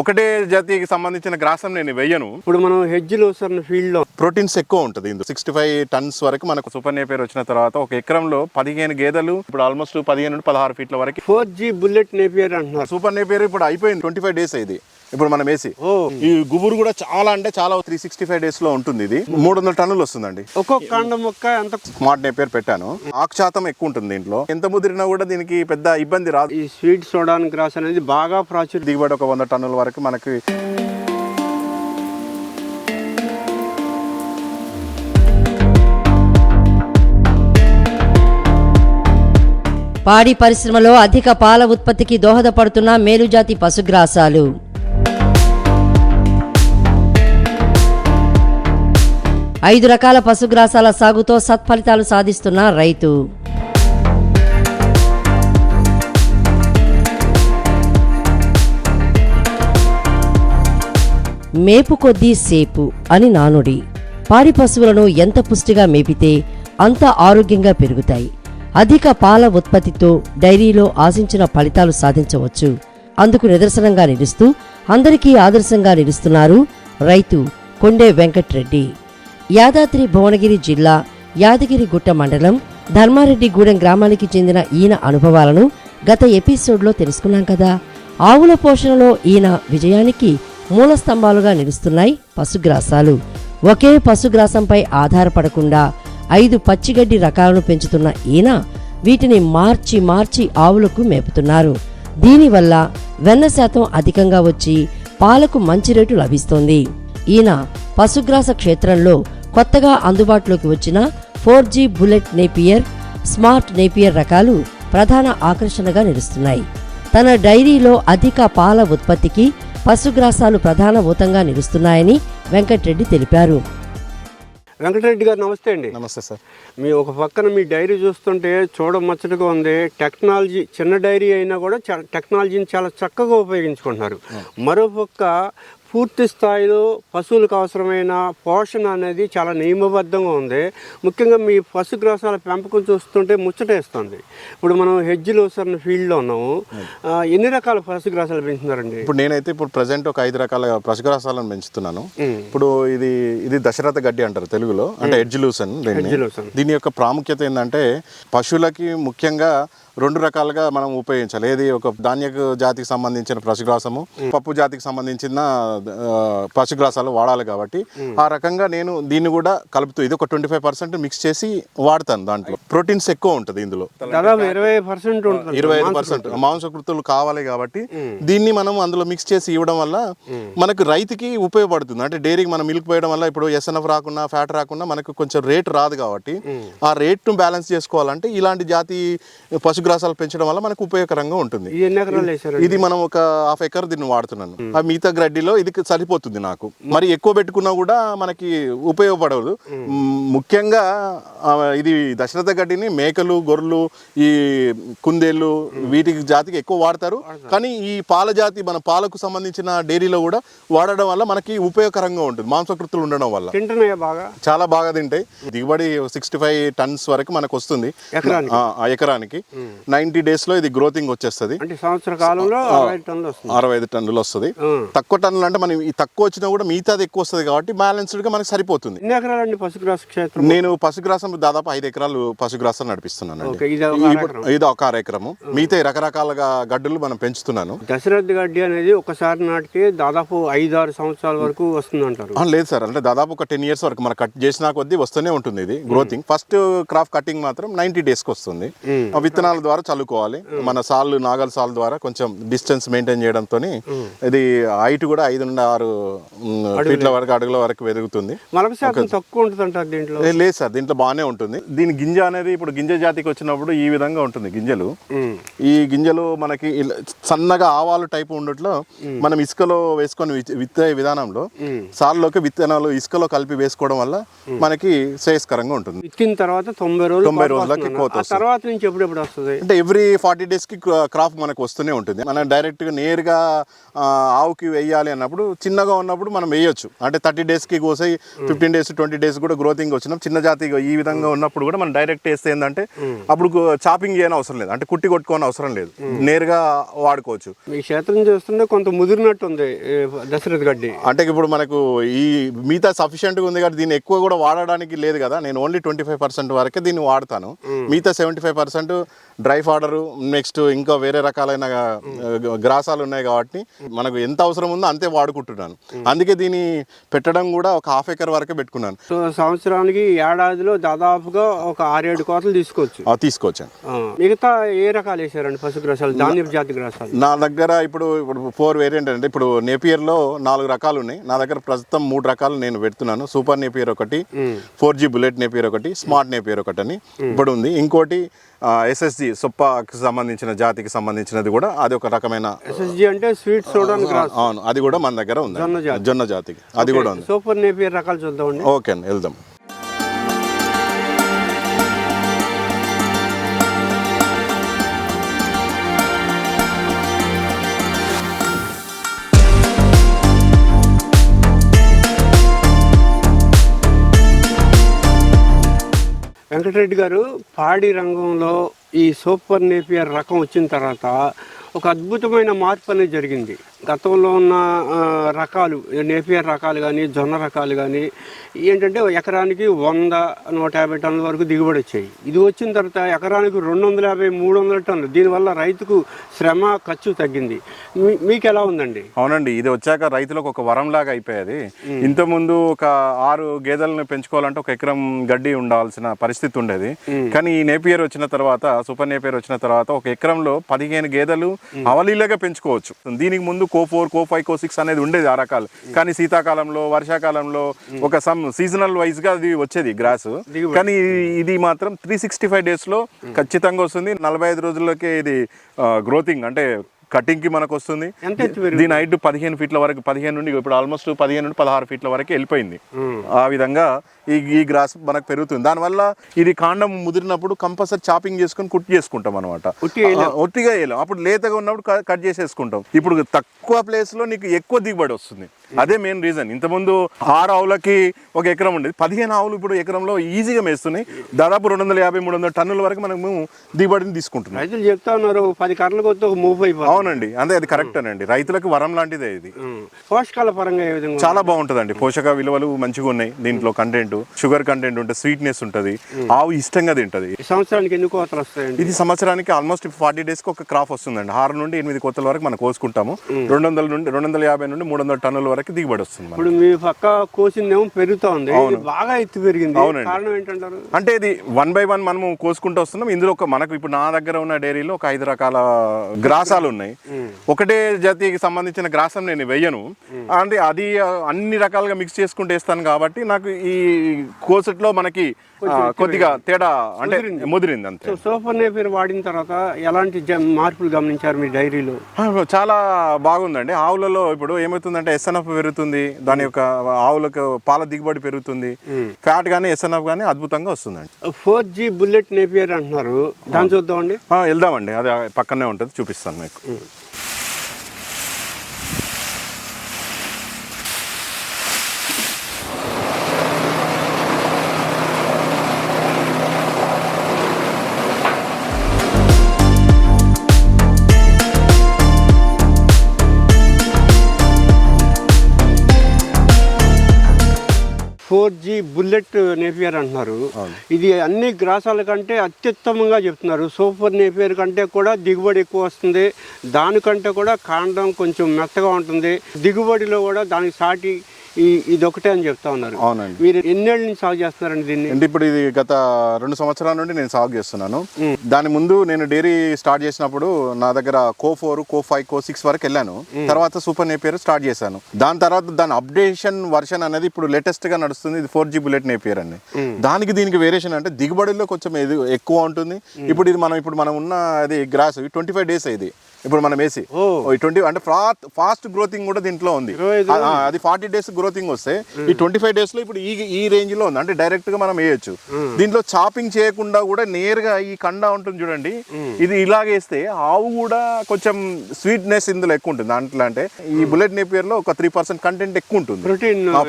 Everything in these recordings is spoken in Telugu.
ఒకటే జాతికి సంబంధించిన గ్రాసం నేను వెయ్యను ఇప్పుడు మనం హెడ్జ్ లోసర్ ఫీల్డ్లో ప్రోటీన్స్ ఎక్కువ ఉంటుంది. ఇందులో సిక్స్టీ ఫైవ్ టన్స్ వరకు మనకు సూపర్ నేపేర్ వచ్చిన తర్వాత ఒక ఎకరంలో పదిహేను గేదెలు ఇప్పుడు ఆల్మోస్ట్ పదిహేను నుండి పదహారు ఫీట్ల వరకు ఫోర్ జీ బుల్లెట్ నేపియర్ అంటున్నారు. సూపర్ నేపేర్ ఇప్పుడు అయిపోయింది. ట్వంటీ ఫైవ్ డేస్ ఇది ఇప్పుడు మనం వేసి ఓ. ఈ గుబురు కూడా చాలా అంటే చాలా త్రీ సిక్స్టీ ఫైవ్ డేస్లో ఉంటుంది ఇది. మూడు వందల టన్నులు వస్తుందండి. ఒక్కొక్క కాండం మొక్క ఎంత? స్మార్ట్ నేపేర్ పెట్టాను. ఆకు శాతం ఎక్కువ ఉంటుంది దీంట్లో. ఎంత ముదిరినా కూడా దీనికి పెద్ద ఇబ్బంది రాదు. ఈ స్వీట్ సోడాన్ గ్రాస్ అనేది బాగా ప్రాచుర్యం. దిగుబడి ఒక వంద టన్నుల వరకు మనకి పాడి పరిశ్రమలో అధిక పాల ఉత్పత్తికి దోహదపడుతున్న మేలుజాతి పశుగ్రాసాలు. ఐదు రకాల పశుగ్రాసాల సాగుతో సత్ఫలితాలు సాధిస్తున్న రైతు. మేపు కొద్దీ సేపు అని నానుడి. పాడి పశువులను ఎంత పుష్టిగా మేపితే అంత ఆరోగ్యంగా పెరుగుతాయి. అధిక పాల ఉత్పత్తితో డైరీలో ఆశించిన ఫలితాలు సాధించవచ్చు. అందుకు నిదర్శనంగా నిలుస్తూ అందరికీ ఆదర్శంగా నిలుస్తున్నారు రైతు కొండే వెంకట్రెడ్డి. యాదాద్రి భువనగిరి జిల్లా యాదగిరిగుట్ట మండలం ధర్మారెడ్డిగూడెం గ్రామానికి చెందిన ఈయన అనుభవాలను గత ఎపిసోడ్లో తెలుసుకున్నాం కదా. ఆవుల పోషణలో ఈయన విజయానికి మూల స్తంభాలుగా నిలుస్తున్నాయి పశుగ్రాసాలు. ఒకే పశుగ్రాసంపై ఆధారపడకుండా ఐదు పచ్చిగడ్డి రకాలను పెంచుతున్న ఈయన వీటిని మార్చి మార్చి ఆవులకు మేపుతున్నారు. దీనివల్ల వెన్న శాతం అధికంగా వచ్చి పాలకు మంచి రేటు లభిస్తోంది. ఈయన పశుగ్రాస క్షేత్రంలో కొత్తగా అందుబాటులోకి వచ్చిన four G bullet napier smart napier రకాలు ప్రధాన ఆకర్షణగా నిలుస్తున్నాయి. తన డైరీలో అధిక పాల ఉత్పత్తికి పశుగ్రాసాలు ప్రధాన ఊతంగా నిలుస్తున్నాయని వెంకట్రెడ్డి తెలిపారు. వెంకటరెడ్డి గారు నమస్తే అండి. నమస్తే సార్. మీ ఒక పక్కన మీ డైరీ చూస్తుంటే చూడముచ్చటగా ఉంది. టెక్నాలజీ చిన్న డైరీ అయినా కూడా టెక్నాలజీని చాలా చక్కగా ఉపయోగించుకుంటున్నారు. మరోపక్క పూర్తి స్థాయిలో పశువులకు అవసరమైన పోషణ అనేది చాలా నియమబద్ధంగా ఉంది. ముఖ్యంగా మీ పశుగ్రాసాల పెంపకం చూస్తుంటే ముచ్చటేస్తుంది ఇప్పుడు మనం హెడ్జ్ లోసర్ ఫీల్డ్లో ఉన్నాము. ఎన్ని రకాల పశుగ్రాసాలు పెంచుతున్నారండి? ఇప్పుడు నేనైతే ఇప్పుడు ప్రజెంట్ ఒక ఐదు రకాల పశుగ్రాసాలను పెంచుతున్నాను. ఇప్పుడు ఇది ఇది దశరథ గడ్డి అంటారు తెలుగులో. అంటే ఎడ్జులూసన్. దీని యొక్క ప్రాముఖ్యత ఏంటంటే పశువులకి ముఖ్యంగా రెండు రకాలుగా మనం ఉపయోగించాలి. ఏది ఒక ధాన్య జాతికి సంబంధించిన పశుగ్రాసము పప్పు జాతికి సంబంధించిన పశుగ్రాసాలు వాడాలి కాబట్టి ఆ రకంగా నేను దీన్ని కూడా కలుపుతూ ఇది ఒక ట్వంటీ ఫైవ్ పర్సెంట్ మిక్స్ చేసి వాడతాను దాంట్లో. ప్రోటీన్స్ ఎక్కువ ఉంటుంది ఇందులో. దాదాపు ఇరవై పర్సెంట్ ఇరవై ఐదు పర్సెంట్. మాంసకృతులు కావాలి కాబట్టి దీన్ని మనం అందులో మిక్స్ చేసి ఇవ్వడం వల్ల మనకు రైతుకి ఉపయోగపడుతుంది. అంటే డైరీకి మనం మిల్క్ పోయడం వల్ల ఇప్పుడు ఎస్ఎన్ఎఫ్ రాకుండా ఫ్యాట్ రాకుండా మనకు కొంచెం రేట్ రాదు కాబట్టి ఆ రేట్ను బ్యాలెన్స్ చేసుకోవాలంటే ఇలాంటి జాతి పశుగ్రాసాలు పెంచడం వల్ల మనకు ఉపయోగకరంగా ఉంటుంది. ఇది మనం ఒక హాఫ్ ఎకర్ దీన్ని వాడుతున్నాను. ఆ మిగతా గడ్డిలో ఇది సరిపోతుంది నాకు. మరి ఎక్కువ పెట్టుకున్నా కూడా మనకి ఉపయోగపడదు. ముఖ్యంగా ఇది దశరథ గడ్డిని మేకలు గొర్రెలు ఈ కుందేళ్ళు వీటికి జాతికి ఎక్కువ వాడతారు. కానీ ఈ పాల జాతి మన పాలకు సంబంధించిన డైరీలో కూడా వాడడం వల్ల మనకి ఉపయోగకరంగా ఉంటుంది. మాంసకృతులు ఉండడం వల్ల. చాలా బాగా తింటాయి. దిగుబడి సిక్స్టీ ఫైవ్ టన్స్ వరకు మనకు వస్తుంది. ఎకరానికి? నైన్టీ డేస్లో ఇది గ్రోతింగ్ వచ్చేస్తుంది. అంటే సంవత్సర కాలంలో అరవై ఐదు టన్నులు వస్తుంది. తక్కువ టన్నులు అంటే మనం ఈ తక్కువ వచ్చినా కూడా మిగతాది ఎక్కువ వస్తుంది కాబట్టి బ్యాలెన్స్డ్గా మనకి సరిపోతుంది. ఎన్ని ఎకరాలండి పశుగ్రాస క్షేత్రం? నేను పశుగ్రాసం దాదాపు ఐదు ఎకరాలు పశుగ్రాసం నడిపిస్తున్నాను ఇది ఒక అర ఎకరము. మిగతా రకరకాలుగా గడ్డులు మనం పెంచుతున్నాను. దశరథ గడ్డి అనేది ఒకసారి నాటికి దాదాపు ఐదు ఆరు సంవత్సరాల వరకు వస్తుంది అంటారు లేదు సార్ అంటే దాదాపు ఒక టెన్ ఇయర్స్ వరకు. మనం కట్ చేసినా కొద్దీ వస్తూనే ఉంటుంది ఇది గ్రోతింగ్. ఫస్ట్ క్రాప్ కటింగ్ మాత్రం నైన్టీ డేస్కి వస్తుంది ఆ విత్తనాల ద్వారా చల్లుకోవాలి. మన సాళ్ళు నాగల్ సాల్ ద్వారా కొంచెం డిస్టెన్స్ మెయింటైన్ చేయడంతో ఇది హైట్ కూడా ఐదు నుండి ఆరు ఫీట్ల వరకు అడుగుల వరకు పెరుగుతుంది తక్కువ ఉంటుంది దీంట్లో? లేదు సార్ దీంట్లో బాగానే ఉంటుంది. దీని గింజ అనేది ఇప్పుడు గింజ జాతికి వచ్చినప్పుడు ఈ విధంగా ఉంటుంది గింజలు. ఈ గింజలు మనకి సన్నగా ఆవాలు టైపు ఉండట్లో మనం ఇసుకలో వేసుకొని విత్- విత్తే విధానంలో సాల్లోకి విత్తనాలు ఇసుకలో కలిపి వేసుకోవడం వల్ల మనకి శ్రేయస్కరంగా ఉంటుంది. విత్తిన తర్వాత తొంభై రోజులు తొంభై రోజులకి తర్వాత నుంచి ఎప్పుడెప్పుడు వస్తుంది? అంటే ఎవ్రీ ఫార్టీ డేస్కి క్రాప్ మనకు వస్తూనే ఉంటుంది. మనం డైరెక్ట్గా నేరుగా ఆవుకి వేయాలి అన్నప్పుడు చిన్నగా ఉన్నప్పుడు మనం వేయొచ్చు. అంటే థర్టీ డేస్కి కోసాయి ఫిఫ్టీన్ డేస్ ట్వంటీ డేస్ కూడా గ్రోతింగ్ వచ్చిన చిన్న జాతి ఈ విధంగా ఉన్నప్పుడు కూడా మనం డైరెక్ట్ వేస్తే ఏంటంటే అప్పుడు చాపింగ్ చేయని అవసరం లేదు. అంటే కుట్టి కొట్టుకోని అవసరం లేదు. నేరుగా వాడుకోవచ్చు. మీ క్షేత్రం చూస్తుంటే కొంత ముదిరినట్టు ఉంది ఈ దశరథ గడ్డి. అంటే ఇప్పుడు మనకు ఈ మిగతా సఫిషియెంట్గా ఉంది కాబట్టి దీన్ని ఎక్కువ కూడా వాడడానికి లేదు కదా. నేను ఓన్లీ ట్వంటీ ఫైవ్ పర్సెంట్ వరకే దీన్ని వాడతాను. మిగతా seventy five percent dry fodder next ఇంకా వేరే రకాలైన గ్రాసాలు ఉన్నాయి కాబట్టి మనకు ఎంత అవసరం ఉందో అంతే వాడుకుంటున్నాను. అందుకే దీన్ని పెట్టడం కూడా ఒక హాఫ్ ఎకర్ వరకే పెట్టుకున్నాను. సో సంవత్సరానికి ఏడాదిలో దాదాపుగా ఒక ఆరేడు కోతలు తీసుకోవచ్చు. ఆ, మిగతా ఏ రకాలు వేసారండి పశుగ్రాసాలు ధాన్యపు జాతి గ్రాసాలు? నా దగ్గర ఇప్పుడు ఇప్పుడు ఫోర్ వేరియంట్ అంటే ఇప్పుడు నేపియర్లో నాలుగు రకాలు ఉన్నాయి. నా దగ్గర ప్రస్తుతం మూడు రకాలు నేను పెడుతున్నాను. సూపర్ నేపియర్ ఒకటి ఫోర్ జీ బుల్లెట్ నేపియర్ ఒకటి స్మార్ట్ నేపియర్ ఒకటి అని ఇప్పుడు ఉంది. ఇంకోటి ఎస్ఎస్జి సొప్పకి సంబంధించిన జాతికి సంబంధించినది కూడా అది ఒక రకమైన ఎస్ఎస్జి అంటే స్వీట్ అవును అది కూడా మన దగ్గర ఉంది. జొన్న జాతి. జొన్న జాతికి. అది కూడా ఉంది. సూపర్ నేపియర్ రకాలు చూద్దామండి. ఓకే అండి వెళ్దాం. వెంకటరెడ్డి గారు పాడి రంగంలో ఈ సూపర్ నేపియర్ రకం వచ్చిన తర్వాత ఒక అద్భుతమైన మార్పు అనేది జరిగింది. గతంలో ఉన్న రకాలు నేపియర్ రకాలు కానీ జొన్న రకాలు కానీ ఏంటంటే ఎకరానికి వంద నూట యాభై టన్నుల వరకు దిగుబడి వచ్చాయి. ఇది వచ్చిన తర్వాత ఎకరానికి రెండు వందల యాభై మూడు వందల టన్నులు. దీనివల్ల రైతుకు శ్రమ ఖర్చు తగ్గింది. మీ- మీకు ఎలా ఉందండి? అవునండి. ఇది వచ్చాక రైతులకు ఒక వరం లాగా అయిపోయేది. ఇంత ముందు ఒక ఆరు గేదెలను పెంచుకోవాలంటే ఒక ఎకరం గడ్డి ఉండాల్సిన పరిస్థితి ఉండేది. కానీ ఈ నేపియర్ వచ్చిన తర్వాత సూపర్ నేపియర్ వచ్చిన తర్వాత ఒక ఎకరంలో పదిహేను గేదెలు అవలీలగా పెంచుకోవచ్చు. దీనికి ముందు CO four CO five CO six అనేది ఉండేది ఆ రకాలు. కానీ శీతాకాలంలో వర్షాకాలంలో ఒక సమ్ సీజనల్ వైజ్గా అది వచ్చేది గ్రాస్ కానీ ఇది మాత్రం త్రీ సిక్స్టీ ఫైవ్ డేస్లో ఖచ్చితంగా వస్తుంది. నలభై ఐదు రోజులకే ఇది గ్రోతింగ్ అంటే కటింగ్కి మనకు వస్తుంది? దీని హైట్ పదిహేను ఫీట్ల వరకు పదిహేను నుండి ఇప్పుడు ఆల్మోస్ట్ పదిహేను నుండి పదహారు ఫీట్ల వరకు వెళ్ళిపోయింది. ఆ విధంగా ఈ ఈ గ్రాస్ మనకు పెరుగుతుంది. దానివల్ల ఇది కాండం ముదిరినప్పుడు కంపల్సరీ చాపింగ్ చేసుకొని కుట్టి చేసుకుంటాం అనమాట. ఒట్టిగా వేయలేం. అప్పుడు లేతగా ఉన్నప్పుడు కట్ చేసేసుకుంటాం. ఇప్పుడు తక్కువ ప్లేస్లో నీకు ఎక్కువ దిగుబడి వస్తుంది. అదే మెయిన్ రీజన్ ఇంతకుముందు ఆరు ఆవులకి ఒక ఎకరం ఉండేది. పదిహేను ఆవులు ఇప్పుడు ఎకరంలో ఈజీగా మేస్తున్నాయి. దాదాపు రెండు వందల యాభై మూడు వందల టన్నుల వరకు మనము దిగుబడిని తీసుకుంటున్నాం. రైతులు చెప్తా ఉన్నారు పది కర్రలు కొత్త ఒక మూవ్ అయిపోతుంది. అవునండి. అదే అది కరెక్ట్ అనండి. రైతులకు వరం లాంటిదే ఇది. పోషకాల పరంగా ఏ విధంగా చాలా బాగుంటుందండి. పోషక విలువలు మంచిగా ఉన్నాయి. దీంట్లో కంటెంట్ షుగర్ కంటెంట్ ఉంటుంది స్వీట్నెస్ ఉంటుంది. ఆవు ఇష్టంగా తింటది. ఈ సంవత్సరానికి ఎన్ని కోతలు వస్తాయండి? ఇది సంవత్సరానికి ఆల్మోస్ట్ ఫార్టీ డేస్కి ఒక క్రాప్ వస్తుందండి. ఆరు నుండి ఎనిమిది కోతల వరకు మనం కోసుకుంటాము. రెండు వందల నుండి రెండు వందల యాభై నుండి మూడు వందల టన్నుల వరకు దిగుబడి వస్తుంది. ఇప్పుడు మీ పక్క కోసిందేమో పెరుగుతా ఉంది బాగా ఎత్తు పెరిగింది. కారణం ఏంటంటారు? అంటే ఇది వన్ బై వన్ మనము కోసుకుంటూ వస్తున్నాం. ఇందులో ఒక మనకు ఇప్పుడు నా దగ్గర ఉన్న డైరీలో ఒక ఐదు రకాల గ్రాసాలు ఉన్నాయి. ఒకటే జాతికి సంబంధించిన గ్రాసం నేను వెయ్యను అంటే అది అన్ని రకాలుగా మిక్స్ చేసుకుంటూ వేస్తాను కాబట్టి నాకు ఈ కోసట్లో మనకి కొద్దిగా తేడా అంటే ముదిరింది. అంతే. సూపర్ వాడిన తర్వాత ఎలాంటి మార్పులు గమనించారు మీ డైరీలో? చాలా బాగుందండి. ఆవులలో ఇప్పుడు ఏమవుతుందంటే ఎస్ఎన్ఎఫ్ పెరుగుతుంది. దాని యొక్క ఆవులకు పాల దిగుబడి పెరుగుతుంది. ఫ్యాట్ కానీ ఎస్ఎన్ఎఫ్ కానీ అద్భుతంగా వస్తుందండి. ఫోర్ జీ బుల్లెట్ నేపియర్ అంటున్నారు. దాన్ని చూద్దామండి. వెళ్దామండి. అది పక్కనే ఉంటుంది చూపిస్తాను మీకు. ఫోర్ జీ బుల్లెట్ నేపియర్ అంటున్నారు ఇది అన్ని గ్రాసాల కంటే అత్యుత్తమంగా చెప్తున్నారు. సూపర్ నేపియర్ కంటే కూడా దిగుబడి ఎక్కువ వస్తుంది. దానికంటే కూడా కాండం కొంచెం మెత్తగా ఉంటుంది. దిగుబడిలో కూడా దానికి సాటి ఇది ఒకటే అని చెప్తా ఉన్నారు. అవునండి. మీరు ఎన్నేళ్ళ నుంచి సాగు చేస్తున్నారండి దీన్ని? అంటే ఇప్పుడు ఇది గత రెండు సంవత్సరాల నుండి నేను సాగు చేస్తున్నాను. దాని ముందు నేను డైరీ స్టార్ట్ చేసినప్పుడు నా దగ్గర CO four CO five CO six వరకు వెళ్ళాను. తర్వాత సూపర్ నేపియర్ స్టార్ట్ చేశాను. దాని తర్వాత దాని అప్డేషన్ వర్షన్ అనేది ఇప్పుడు లేటెస్ట్గా నడుస్తుంది. ఇది ఫోర్ జీ బుల్లెట్ నేపియర్ అండి. దానికి దీనికి వేరియేషన్ అంటే దిగుబడిలో కొంచెం ఎక్కువ ఉంటుంది. ఇప్పుడు ఇది మనం ఇప్పుడు మనం ఉన్న అది గ్రాస్ ట్వంటీ ఫైవ్ డేస్ ఇది. ఇప్పుడు మనం వేసి ఓ. ట్వంటీ అంటే ఫాస్ట్ ఫాస్ట్ గ్రోతింగ్ కూడా దీంట్లో ఉంది. అది ఫార్టీ డేస్ గ్రోతింగ్ వస్తే ఈ ట్వంటీ ఫైవ్ డేస్లో ఇప్పుడు ఈ ఈ రేంజ్లో ఉంది. అంటే డైరెక్ట్గా మనం వేయొచ్చు. దీంట్లో చాపింగ్ చేయకుండా కూడా నేరుగా ఈ కండ ఉంటుంది చూడండి. ఇది ఇలాగ వేస్తే ఆవు కూడా కొంచెం స్వీట్నెస్ ఇందులో ఎక్కువ ఉంటుంది. దాంట్లో అంటే ఈ బుల్లెట్ నేపియర్లో ఒక త్రీ పర్సెంట్ కంటెంట్ ఎక్కువ ఉంటుంది.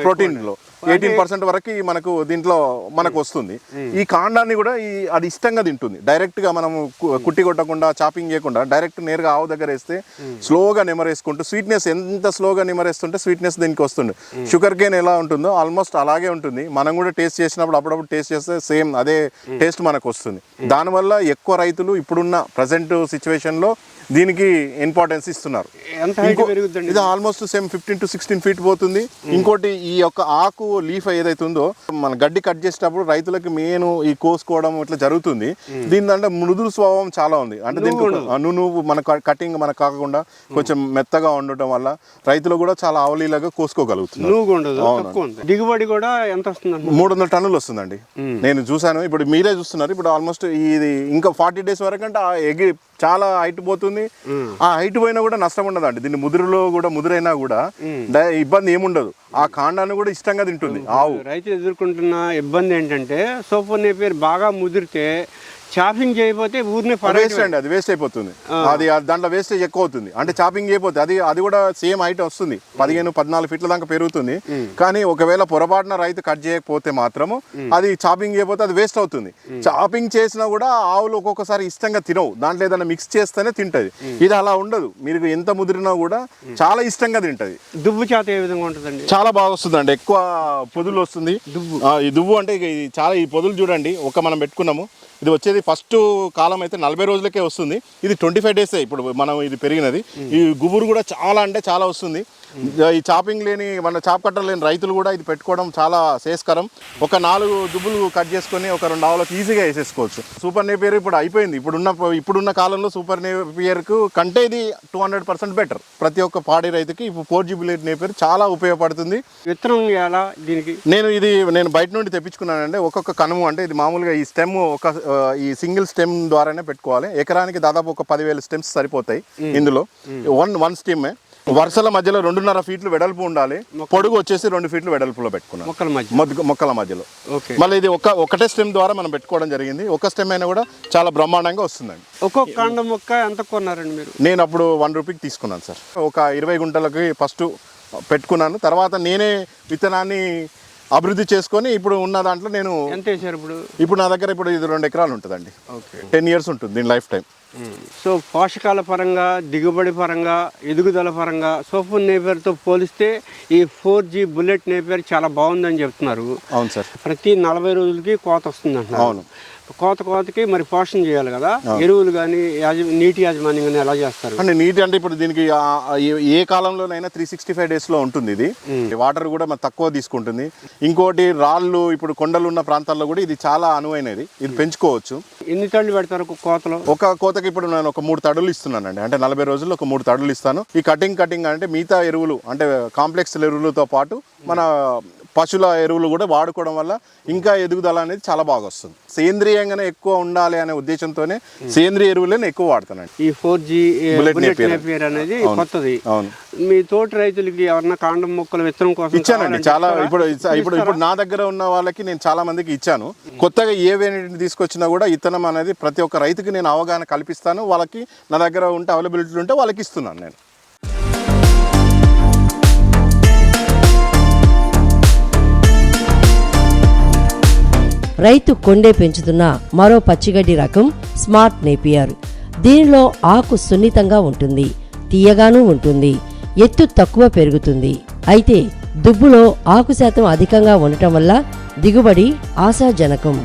ప్రోటీన్లో ఎయిటీన్ పర్సెంట్ వరకు మనకు దీంట్లో మనకు వస్తుంది. ఈ కాండాన్ని కూడా ఈ అది ఇష్టంగా తింటుంది. డైరెక్ట్గా మనం కుట్టి కొట్టకుండా చాపింగ్ చేయకుండా డైరెక్ట్ నేరుగా ఆవు దగ్గర వేస్తే స్లోగా నిమరేసుకుంటూ స్వీట్నెస్ ఎంత స్లోగా నిమరేస్తుంటే స్వీట్నెస్ దీనికి వస్తుంది. షుగర్ కేన్ ఎలా ఉంటుందో ఆల్మోస్ట్ అలాగే ఉంటుంది. మనం కూడా టేస్ట్ చేసినప్పుడు అప్పుడప్పుడు టేస్ట్ చేస్తే సేమ్ అదే టేస్ట్ మనకు వస్తుంది. దానివల్ల ఎక్కువ రైతులు ఇప్పుడున్న ప్రజెంట్ సిచ్యువేషన్లో దీనికి ఇంపార్టెన్స్ ఇస్తున్నారు. ఇది almost same fifteen to sixteen feet పోతుంది. ఇంకోటి ఈ యొక్క ఆకు లీఫ్ ఏదైతే ఉందో మన గడ్డి కట్ చేసేటప్పుడు రైతులకి మెయిన్ ఈ కోసుకోవడం ఇట్లా జరుగుతుంది. దీని అంటే మృదులు స్వభావం చాలా ఉంది. అంటే దీనికి నువ్వు మన కటింగ్ మనకు కాకుండా కొంచెం మెత్తగా ఉండటం వల్ల రైతులు కూడా చాలా అవలీలాగా కోసుకోగలుగుతున్నారు. ఉంది. దిగుబడి కూడా ఎంత వస్తుంది మూడు వందల టన్నులు వస్తుందండి. నేను చూసాను ఇప్పుడు మీరే చూస్తున్నారు. ఇప్పుడు ఆల్మోస్ట్ ఇది ఇంకా ఫార్టీ డేస్ వరకు అంటే ఎగి చాలా హైట్ పోతుంది. ఆ హైట్ పోయినా కూడా నష్టం ఉండదండి. దీన్ని ముదురులో కూడా ముదురైనా కూడా ఇబ్బంది ఏముండదు. ఆ కాండాన్ని కూడా ఇష్టంగా తింటుంది. ఆవు. రైతులు ఎదుర్కొంటున్న ఇబ్బంది ఏంటంటే సూపర్ నేపియర్ బాగా ముదిరితే చాపింగ్ చేయకపోతే ఊరిని వేస్ట్ అండి అది వేస్ట్ అయిపోతుంది. అది దాంట్లో వేస్టేజ్ ఎక్కువ అవుతుంది అంటే చాపింగ్ చేయకపోతే అది అది కూడా సేమ్ హైట్ వస్తుంది. పదిహేను పద్నాలుగు ఫీట్ల దాకా పెరుగుతుంది. కానీ ఒకవేళ పొరపాటున రైతు కట్ చేయకపోతే మాత్రము అది చాపింగ్ చేయకపోతే అది వేస్ట్ అవుతుంది. చాపింగ్ చేసినా కూడా ఆవులు ఒక్కొక్కసారి ఇష్టంగా తినవు. దాంట్లో ఏదైనా మిక్స్ చేస్తేనే తింటది. ఇది అలా ఉండదు. మీరు ఎంత ముదిరినా కూడా చాలా ఇష్టంగా తింటది. దుబ్బు చేత ఏ విధంగా ఉంటుందండి? చాలా బాగా వస్తుందండి. ఎక్కువ పొదులు వస్తుంది. ఆ, ఈ దువ్వు అంటే ఇక ఇది చాలా ఈ పొదులు చూడండి. ఒక మనం పెట్టుకున్నాము. ఇది వచ్చేది ఫస్ట్ కాలం అయితే నలభై రోజులకే వస్తుంది. ఇది ట్వంటీ ఫైవ్ డేసే ఇప్పుడు మనం ఇది పెరిగినది. ఈ గుబురు కూడా చాలా అంటే చాలా వస్తుంది. ఈ చాపింగ్ లేని మన చాప్ కట్టర్ లేని రైతులు కూడా ఇది పెట్టుకోవడం చాలా శ్రేయస్కరం ఒక నాలుగు దుబ్బులు కట్ చేసుకొని ఒక రెండు ఆవులకు ఈజీగా వేసేసుకోవచ్చు. సూపర్ నేపియర్ ఇప్పుడు అయిపోయింది. ఇప్పుడున్న ఇప్పుడున్న కాలంలో సూపర్ నేపియర్కు కంటే ఇది టూ హండ్రెడ్ పర్సెంట్ బెటర్. ప్రతి ఒక్క పాడి రైతుకి ఇప్పుడు ఫోర్ జీబీ నేపియర్ చాలా ఉపయోగపడుతుంది. విత్తనం ఎలా దీనికి? నేను ఇది నేను బయట నుండి తెప్పించుకున్నానండి. ఒక్కొక్క కనుము అంటే ఇది మామూలుగా ఈ స్టెమ్ ఒక ఈ సింగిల్ స్టెమ్ ద్వారానే పెట్టుకోవాలి. ఎకరానికి దాదాపు ఒక పదివేల స్టెమ్స్ సరిపోతాయి ఇందులో. వన్ వన్ స్టెమ్ వరుసల మధ్యలో రెండున్నర ఫీట్లు వెడల్పు ఉండాలి. పొడుగు వచ్చేసి రెండు ఫీట్లు వెడల్పులో పెట్టుకున్నాను మొక్కల మధ్య. మొక్కల మధ్యలో. మళ్ళీ ఇది ఒక ఒకటే స్టెమ్ ద్వారా మనం పెట్టుకోవడం జరిగింది. ఒక స్టెమ్ అయినా కూడా చాలా బ్రహ్మాండంగా వస్తుందండి. ఒక్కొక్క కాండం మొక్క ఎంత కొన్నారండి మీరు? నేను అప్పుడు వన్ రూపీకి తీసుకున్నాను సార్. ఒక ఇరవై గుంటలకి ఫస్ట్ పెట్టుకున్నాను. తర్వాత నేనే విత్తనాన్ని అభివృద్ధి చేసుకొని ఇప్పుడు ఉన్న దాంట్లో నేను ఎంత వేసారు ఇప్పుడు? ఇప్పుడు నా దగ్గర ఇప్పుడు ఇది రెండు ఎకరాలు ఉంటుందండి. ఓకే. టెన్ ఇయర్స్ ఉంటుంది దీని లైఫ్ టైం. సో పోషకాల పరంగా దిగుబడి పరంగా ఎదుగుదల పరంగా సూపర్ నేపేర్తో పోలిస్తే ఈ ఫోర్ జీ బుల్లెట్ నేపేర్ చాలా బాగుందని చెప్తున్నారు. అవును సార్. ప్రతి నలభై రోజులకి కోత వస్తుంది అంటున్నారు అవును. కోత కోతకి మరి పోషణ చేయాలి కదా. ఎరువులు కానీ నీటి యాజమాన్యం కానీ ఎలా చేస్తారు? అంటే నీటి అంటే ఇప్పుడు దీనికి ఏ- కాలంలోనైనా త్రీ సిక్స్టీ ఫైవ్ డేస్లో ఉంటుంది ఇది. వాటర్ కూడా మన తక్కువ తీసుకుంటుంది. ఇంకోటి రాళ్ళు ఇప్పుడు కొండలు ఉన్న ప్రాంతాల్లో కూడా ఇది చాలా అనువైనది. ఇది పెంచుకోవచ్చు. ఎన్ని తళ్ళు పెడతారు కోతలో? ఒక కోతకి ఇప్పుడు నేను ఒక మూడు తడులు ఇస్తున్నానండి. అంటే నలభై రోజుల్లో ఒక మూడు తడులు ఇస్తాను. ఈ కటింగ్ కటింగ్ అంటే మిగతా ఎరువులు అంటే కాంప్లెక్స్ ఎరువులతో పాటు మన పశువుల ఎరువులు కూడా వాడుకోవడం వల్ల ఇంకా ఎదుగుదల అనేది చాలా బాగా వస్తుంది. సేంద్రియంగానే ఎక్కువ ఉండాలి అనే ఉద్దేశంతోనే సేంద్రియ ఎరువులను ఎక్కువ వాడుతానండి ఈ ఫోర్ జీ. నేపియర్ అనేది కొత్తది. అవును. మీ తోటి రైతులకి ఎవరన్నా కాండం మొక్కలు విత్తనం కోసం ఇచ్చానండి. చాలా? ఇప్పుడు ఇప్పుడు ఇప్పుడు నా దగ్గర ఉన్న వాళ్ళకి నేను చాలా మందికి ఇచ్చాను. కొత్తగా ఏ వేరియంట్ తీసుకొచ్చినా కూడా ఇత్తనం అనేది ప్రతి ఒక్క రైతుకి నేను అవగాహన కల్పిస్తాను. వాళ్ళకి నా దగ్గర ఉంటే అవైలబిలిటీ ఉంటే వాళ్ళకి ఇస్తున్నాను నేను. రైతు కొండే పెంచుతున్న మరో పచ్చిగడ్డి రకం స్మార్ట్ నేపియర్. దీనిలో ఆకు సున్నితంగా ఉంటుంది తీయగానూ ఉంటుంది ఎత్తు తక్కువ పెరుగుతుంది. అయితే దుబ్బులో ఆకు శాతం అధికంగా ఉండటం వల్ల దిగుబడి ఆశాజనకం.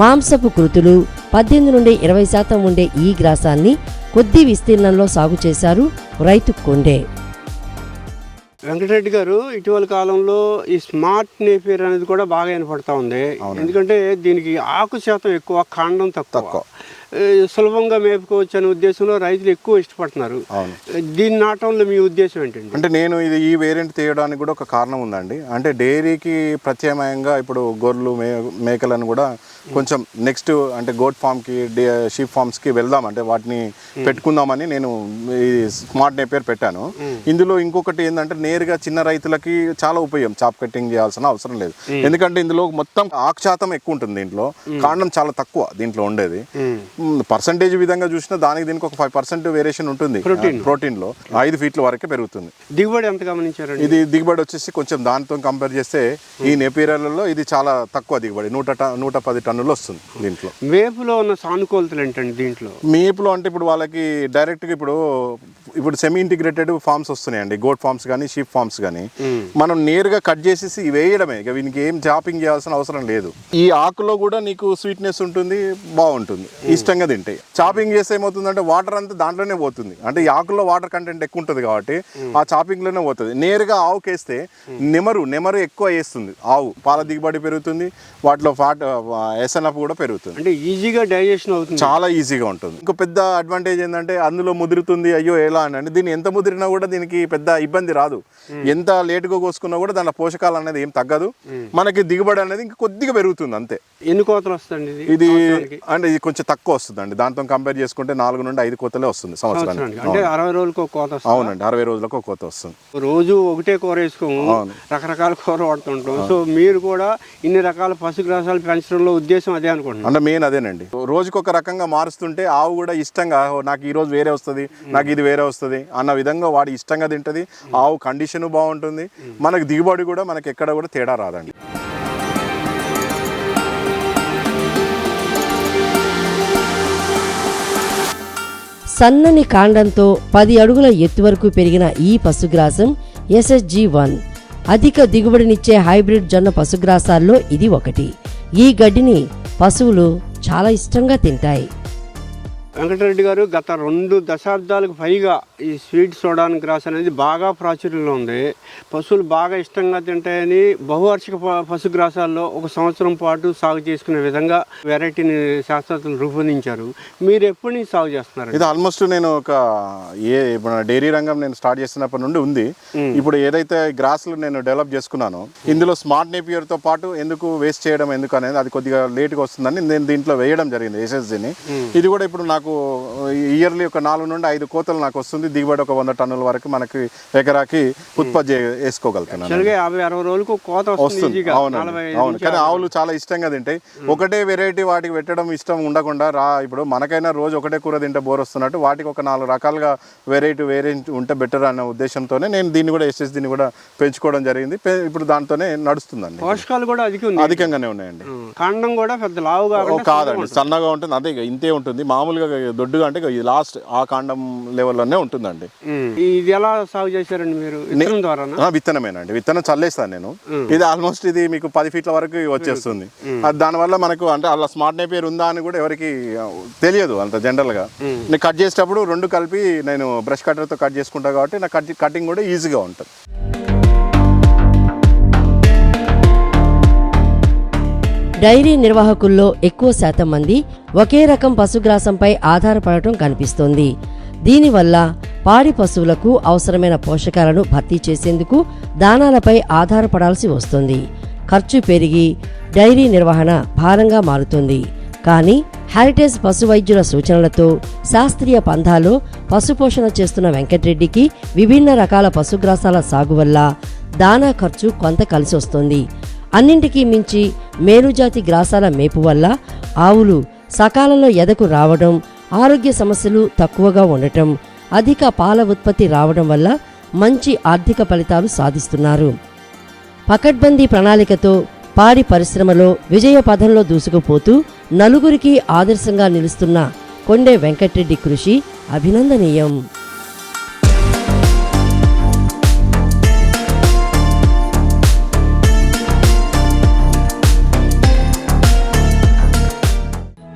మాంసపు కృతులు పద్దెనిమిది నుండి ఇరవై శాతం ఉండే ఈ గ్రాసాన్ని కొద్ది విస్తీర్ణంలో సాగు చేశారు రైతు కొండే. వెంకటరెడ్డి గారు ఇటీవల కాలంలో ఈ స్మార్ట్ నేపియర్ అనేది కూడా బాగా వినపడతా ఉంది. ఎందుకంటే దీనికి ఆకు శాతం ఎక్కువ కాండం తక్కువ. సులభంగా మేపుకోవచ్చు అనే ఉద్దేశంలో రైతులు ఎక్కువ ఇష్టపడుతున్నారు. దీన్ని నాటంలో మీ ఉద్దేశం ఏంటండి? అంటే నేను ఇది ఈ వేరియంట్ తీయడానికి కూడా ఒక కారణం ఉందండి. అంటే డైరీకి ప్రత్యామ్నాయంగా ఇప్పుడు గొర్రెలు మేకలను కూడా కొంచెం నెక్స్ట్ అంటే గోట్ ఫామ్కి షీప్ ఫామ్స్కి వెళ్దాం. అంటే వాటిని పెట్టుకుందామని నేను ఈ స్మార్ట్ నేపేర్ పెట్టాను. ఇందులో ఇంకొకటి ఏంటంటే నేరుగా చిన్న రైతులకి చాలా ఉపయోగం. చాప్ కటింగ్ చేయాల్సిన అవసరం లేదు. ఎందుకంటే ఇందులో మొత్తం ఆకు శాతం ఎక్కువ ఉంటుంది దీంట్లో. కాండం చాలా తక్కువ దీంట్లో ఉండేది. పర్సంటేజ్ విధంగా చూసినా దానికి దీనికి ఒక ఫైవ్ పర్సెంట్ వేరియేషన్ ఉంటుంది. ప్రోటీన్లో ఐదు ఫీట్ల వరకే పెరుగుతుంది. దిగుబడి ఎంత గమనించారండి? ఇది దిగుబడి వచ్చేసి కొంచెం దానితో కంపేర్ చేస్తే ఈ నేపీరియర్లలో ఇది చాలా తక్కువ దిగుబడి. నూట నూట పది టన్నులు వస్తుంది దీంట్లో. మేపులో ఉన్న సానుకూలతలు ఏంటండి దీంట్లో? మేపులో అంటే ఇప్పుడు వాళ్ళకి డైరెక్ట్గా ఇప్పుడు ఇప్పుడు సెమీ ఇంటిగ్రేటెడ్ ఫార్మ్స్ వస్తున్నాయండి గోట్ ఫార్మ్స్ కానీ షీప్ ఫార్మ్స్ కానీ మనం నేరుగా కట్ చేసేసి వేయడమే. ఇక వీనికి ఏం చాపింగ్ చేయాల్సిన అవసరం లేదు. ఈ ఆకులో కూడా నీకు స్వీట్నెస్ ఉంటుంది బాగుంటుంది. ఇష్టంగా తింటాయి చాపింగ్ చేస్తే ఏమవుతుందంటే వాటర్ అంతా దాంట్లోనే పోతుంది. అంటే ఈ ఆకుల్లో వాటర్ కంటెంట్ ఎక్కువ ఉంటుంది కాబట్టి ఆ చాపింగ్లోనే పోతుంది. నేరుగా ఆవుకి వేస్తే నెమరు నెమరు ఎక్కువ వేస్తుంది. ఆవు పాల దిగుబడి పెరుగుతుంది. వాటిలో ఫ్యాట్ ఎస్ఎన్ఎఫ్ కూడా పెరుగుతుంది. అంటే ఈజీగా డైజెషన్ అవుతుంది. చాలా ఈజీగా ఉంటుంది. ఇంకో పెద్ద అడ్వాంటేజ్ ఏంటంటే అందులో ముదురుతుంది అయ్యో ఎలా అని దీన్ని ఎంత ముదిరినా కూడా దీనికి పెద్ద ఇబ్బంది రాదు. ఎంత లేటుగా కోసుకున్నా కూడా దాని పోషకాలు అనేది ఏం తగ్గదు. మనకి దిగుబడి అనేది ఇంకా కొద్దిగా పెరుగుతుంది అంతే. ఎన్ని కోతలు వస్తుంది ఇది? అంటే ఇది కొంచెం తక్కువ వస్తుంది అండి దాంతో కంపేర్ చేసుకుంటే నాలుగు నుండి ఐదు కోతలే వస్తుంది సంవత్సరానికి. అంటే అరవై రోజులకు ఒక కోత అవునండి అరవై రోజులకు ఒక కోత వస్తుంది. రోజు ఒకటే కూర వేసుకోము. రకరకాల కూర వాడుతుంటాం. సో మీరు కూడా ఇన్ని రకాల పశుగ్రాసాలు పెంచడంలో ఉద్దేశం అదే అనుకుంటున్నాను. అంటే మెయిన్ అదేనండి. రోజుకొక ఒక రకంగా మారుస్తుంటే ఆవు కూడా ఇష్టంగా "ఓ, నాకు ఈ రోజు వేరే వస్తుంది నాకు ఇది వేరే వస్తుంది అన్న విధంగా వాడు ఇష్టంగా తింటది. ఆవు కండిషన్ బాగుంటుంది. మనకి దిగుబడి కూడా మనకి ఎక్కడ కూడా తేడా రాదండి. సన్నని కాండంతో పది అడుగుల ఎత్తు వరకు పెరిగిన ఈ పశుగ్రాసం ఎస్ఎస్జి వన్ అధిక దిగుబడినిచ్చే హైబ్రిడ్ జొన్న పశుగ్రాసాల్లో ఇది ఒకటి. ఈ గడ్డిని పశువులు చాలా ఇష్టంగా తింటాయి. వెంకటరెడ్డి గారు గత రెండు దశాబ్దాలకు పైగా ఈ స్వీట్ సోడాన్ గ్రాస్ అనేది బాగా ప్రాచుర్యంలో ఉంది. పశువులు బాగా ఇష్టంగా తింటాయని బహువార్షిక ప- పశుగ్రాసాల్లో ఒక సంవత్సరం పాటు సాగు చేసుకునే విధంగా వెరైటీని శాస్త్రవేత్తలు రూపొందించారు. మీరు ఎప్పటి నుంచి సాగు చేస్తున్నారు? ఇది ఆల్మోస్ట్ నేను ఒక ఏ డైరీ రంగం నేను స్టార్ట్ చేసినప్పటి నుండి ఉంది. ఇప్పుడు ఏదైతే గ్రాస్లు నేను డెవలప్ చేసుకున్నానో ఇందులో స్మార్ట్ నేపియర్తో పాటు ఎందుకు వేస్ట్ చేయడం ఎందుకు అనేది అది కొద్దిగా లేట్గా వస్తుందని నేను దీంట్లో వేయడం జరిగింది ఎస్ఎస్జిని ఇది కూడా ఇప్పుడు నాకు ఇయర్లీ ఒక నాలుగు నుండి ఐదు కోతలు నాకు వస్తుంది. దిగుబడి ఒక వంద టన్నుల వరకు మనకి ఎకరాకి ఉత్పత్తి వేసుకోగలుగుతున్నాను యాభై అరవై రోజులకు కోత వస్తుంది అవును. కానీ ఆవులు చాలా ఇష్టంగా తింటాయి. ఒకటే వెరైటీ వాటికి పెట్టడం ఇష్టం ఉండకుండా రా ఇప్పుడు మనకైనా రోజు ఒకటే కూర తింటే బోర్ వస్తున్నట్టు వాటికి ఒక నాలుగు రకాలుగా వెరైటీ వేరియంట్ ఉంటే బెటర్ అనే ఉద్దేశంతోనే నేను దీన్ని కూడా ఎస్ఎస్ దీన్ని కూడా పెంచుకోవడం జరిగింది. ఇప్పుడు దాంతోనే నడుస్తుందండి. పోషకాలు కూడా అధికంగానే ఉన్నాయండి. కాండం కూడా పెద్ద లావు ఓ కాకుండా కాదండి. సన్నగా ఉంటుంది. అదే ఇంతే ఉంటుంది. మామూలుగా దొడ్డుగా అంటే ఇక లాస్ట్ ఆ కాండం లెవెల్లోనే ఉంటుందండి. ఇది ఎలా సాగు చేశారండి మీరు? విత్తనం ద్వారానా? ఆ, విత్తనమేనండి. విత్తనం చల్లేస్తాను నేను. ఇది ఆల్మోస్ట్ ఇది మీకు పది ఫీట్ల వరకు వచ్చేస్తుంది. అది దానివల్ల మనకు అంటే అలా స్మార్ట్ నేపియర్ ఉందా అని కూడా ఎవరికి తెలియదు అంత జనరల్గా. నేను కట్ చేసేటప్పుడు రెండు కలిపి నేను బ్రష్ కట్టర్తో కట్ చేసుకుంటా కాబట్టి నా కట్ కటింగ్ కూడా ఈజీగా ఉంటుంది. డైరీ నిర్వాహకుల్లో ఎక్కువ శాతం మంది ఒకే రకం పశుగ్రాసంపై ఆధారపడటం కనిపిస్తోంది. దీనివల్ల పాడి పశువులకు అవసరమైన పోషకాలను భర్తీ చేసేందుకు దానాలపై ఆధారపడాల్సి వస్తుంది. ఖర్చు పెరిగి డైరీ నిర్వహణ భారంగా మారుతుంది. కానీ హెరిటేజ్ పశు వైద్యుల సూచనలతో శాస్త్రీయ పంథాలో పశుపోషణ చేస్తున్న వెంకటరెడ్డికి విభిన్న రకాల పశుగ్రాసాల సాగు వల్ల దానా ఖర్చు కొంత కలిసి వస్తుంది అన్నింటికీ మించి మేలుజాతి గ్రాసాల మేపు వల్ల ఆవులు సకాలంలో ఎదకు రావడం ఆరోగ్య సమస్యలు తక్కువగా ఉండటం అధిక పాల ఉత్పత్తి రావడం వల్ల మంచి ఆర్థిక ఫలితాలు సాధిస్తున్నారు. పకడ్బందీ ప్రణాళికతో పాడి పరిశ్రమలో విజయ పథంలో దూసుకుపోతూ నలుగురికి ఆదర్శంగా నిలుస్తున్న కొండే వెంకట్రెడ్డి కృషి అభినందనీయం.